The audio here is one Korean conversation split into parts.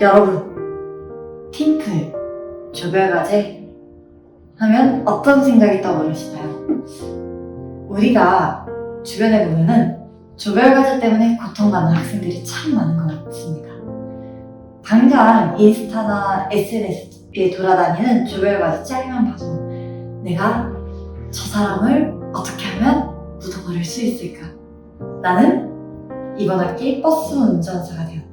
여러분, 팀플, 조별과제 하면 어떤 생각이 떠오르시나요? 우리가 주변에 보면은 조별과제 때문에 고통받는 학생들이 참 많은 것 같습니다. 당장 인스타나 SNS에 돌아다니는 조별과제 짤만 봐도 내가 저 사람을 어떻게 하면 묻어버릴 수 있을까? 나는 이번 학기 버스 운전사가 되었다.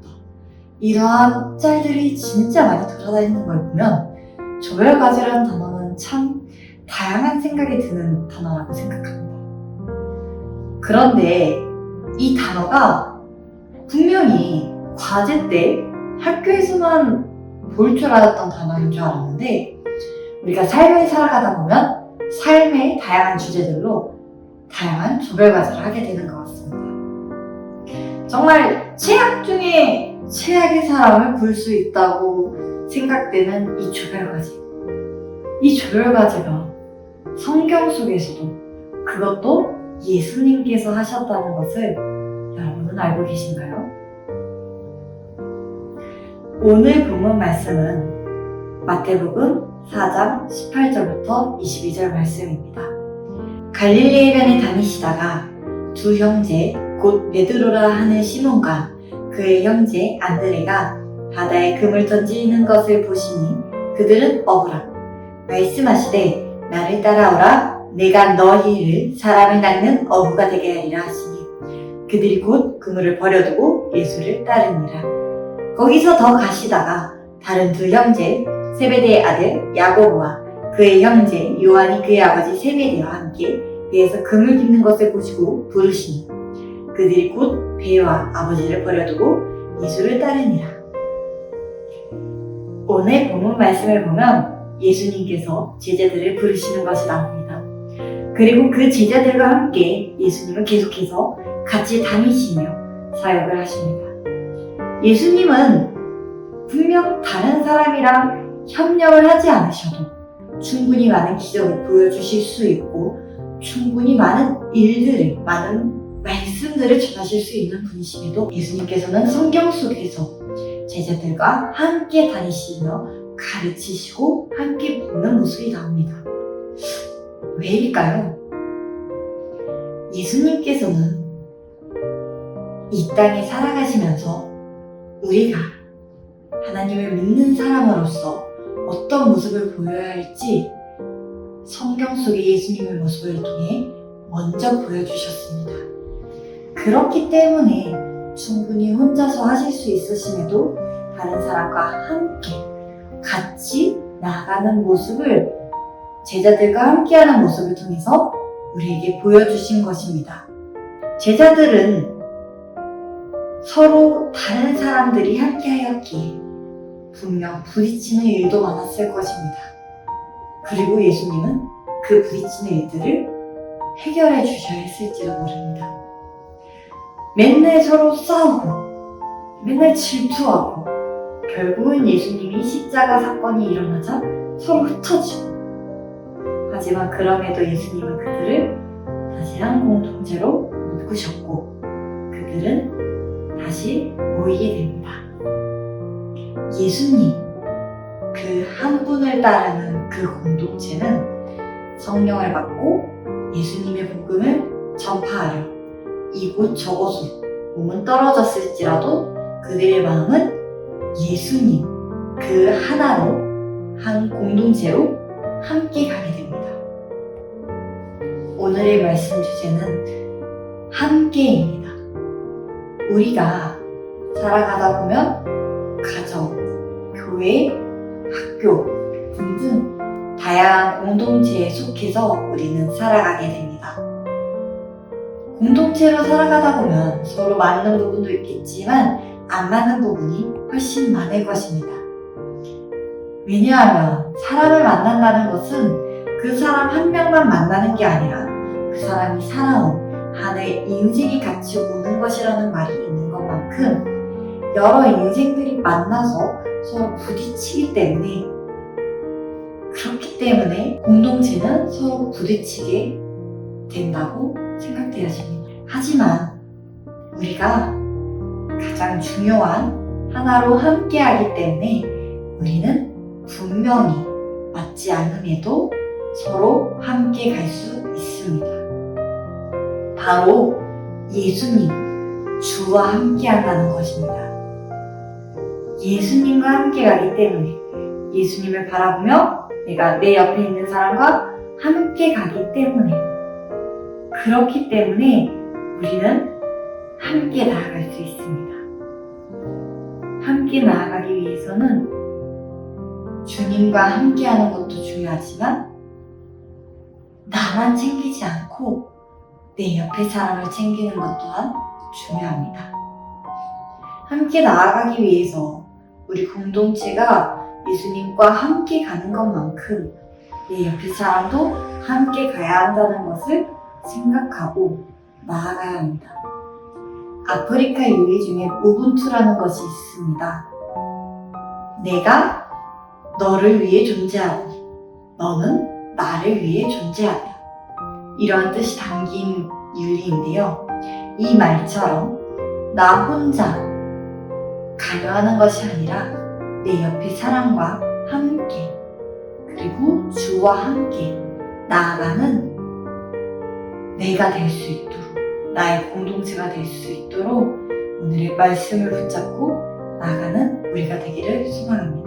이러한 짤들이 진짜 많이 돌아다니는 걸 보면 조별과제라는 단어는 참 다양한 생각이 드는 단어라고 생각합니다. 그런데 이 단어가 분명히 과제 때 학교에서만 볼 줄 알았던 단어인 줄 알았는데 우리가 삶을 살아가다 보면 삶의 다양한 주제들로 다양한 조별과제를 하게 되는 것 같습니다. 정말 최악 중에 최악의 사람을 볼 수 있다고 생각되는 이 조별과제. 이 조별과제가 성경 속에서도 그것도 예수님께서 하셨다는 것을 여러분은 알고 계신가요? 오늘 본문 말씀은 마태복음 4장 18절부터 22절 말씀입니다. 갈릴리 해변에 다니시다가 두 형제 곧 베드로라 하는 시몬과 그의 형제 안드레가 바다에 금을 던지는 것을 보시니 그들은 억울함. 말씀하시되 나를 따라오라. 내가 너희를 사람을 낚는 어부가 되게 하리라 하시니 그들이 곧 그물을 버려두고 예수를 따르니라. 거기서 더 가시다가 다른 두 형제 세베대의 아들 야고보와 그의 형제 요한이 그의 아버지 세베대와 함께 배에서 금을 깁는 것을 보시고 부르시니 그들이 곧 배와 아버지를 버려두고 예수를 따르니라. 오늘 본문 말씀을 보면 예수님께서 제자들을 부르시는 것이 나옵니다. 그리고 그 제자들과 함께 예수님은 계속해서 같이 다니시며 사역을 하십니다. 예수님은 분명 다른 사람이랑 협력을 하지 않으셔도 충분히 많은 기적을 보여주실 수 있고 충분히 많은 일들을, 많은 말씀들을 전하실 수 있는 분이심에도 예수님께서는 성경 속에서 제자들과 함께 다니시며 가르치시고 함께 보는 모습이 나옵니다. 왜일까요? 예수님께서는 이 땅에 살아가시면서 우리가 하나님을 믿는 사람으로서 어떤 모습을 보여야 할지 성경 속의 예수님의 모습을 통해 먼저 보여주셨습니다. 그렇기 때문에 충분히 혼자서 하실 수 있으심에도 다른 사람과 함께 같이 나아가는 모습을 제자들과 함께하는 모습을 통해서 우리에게 보여주신 것입니다. 제자들은 서로 다른 사람들이 함께하였기에 분명 부딪히는 일도 많았을 것입니다. 그리고 예수님은 그 부딪히는 일들을 해결해 주셔야 했을지도 모릅니다. 맨날 서로 싸우고, 맨날 질투하고, 결국은 예수님이 십자가 사건이 일어나자 서로 흩어지고, 하지만 그럼에도 예수님은 그들을 다시 한 공동체로 묶으셨고, 그들은 다시 모이게 됩니다. 예수님, 그 한 분을 따르는 그 공동체는 성령을 받고 예수님의 복음을 전파하려 이곳 저곳으로 몸은 떨어졌을지라도 그들의 마음은 예수님 그 하나로 한 공동체로 함께 가게 됩니다. 오늘의 말씀 주제는 함께입니다. 우리가 살아가다 보면 가정, 교회, 학교 등등 다양한 공동체에 속해서 우리는 살아가게 됩니다. 공동체로 살아가다 보면 서로 맞는 부분도 있겠지만 안 맞는 부분이 훨씬 많을 것입니다. 왜냐하면 사람을 만난다는 것은 그 사람 한 명만 만나는 게 아니라 그 사람이 살아온 한해 인생이 같이 오는 것이라는 말이 있는 것만큼 여러 인생들이 만나서 서로 부딪히기 때문에 그렇기 때문에 공동체는 서로 부딪히게 된다고 생각되어집니다. 하지만 우리가 가장 중요한 하나로 함께하기 때문에 우리는 분명히 맞지 않음에도 서로 함께 갈 수 있습니다. 바로 예수님, 주와 함께 한다는 것입니다. 예수님과 함께 가기 때문에 예수님을 바라보며 내가 내 옆에 있는 사람과 함께 가기 때문에 그렇기 때문에 우리는 함께 나아갈 수 있습니다. 함께 나아가기 위해서는 주님과 함께 하는 것도 중요하지만 나만 챙기지 않고 내 옆에 사람을 챙기는 것 또한 중요합니다. 함께 나아가기 위해서 우리 공동체가 예수님과 함께 가는 것만큼 내 옆에 사람도 함께 가야 한다는 것을 생각하고 나아가야 합니다. 아프리카 유희 중에 우분투라는 것이 있습니다. 내가 너를 위해 존재하고 너는 나를 위해 존재한다. 이런 뜻이 담긴 윤리인데요. 이 말처럼 나 혼자 가려 하는 것이 아니라 내 옆에 사람과 함께 그리고 주와 함께 나아가는 내가 될 수 있도록 나의 공동체가 될 수 있도록 오늘의 말씀을 붙잡고 나아가는 우리가 되기를 소망합니다.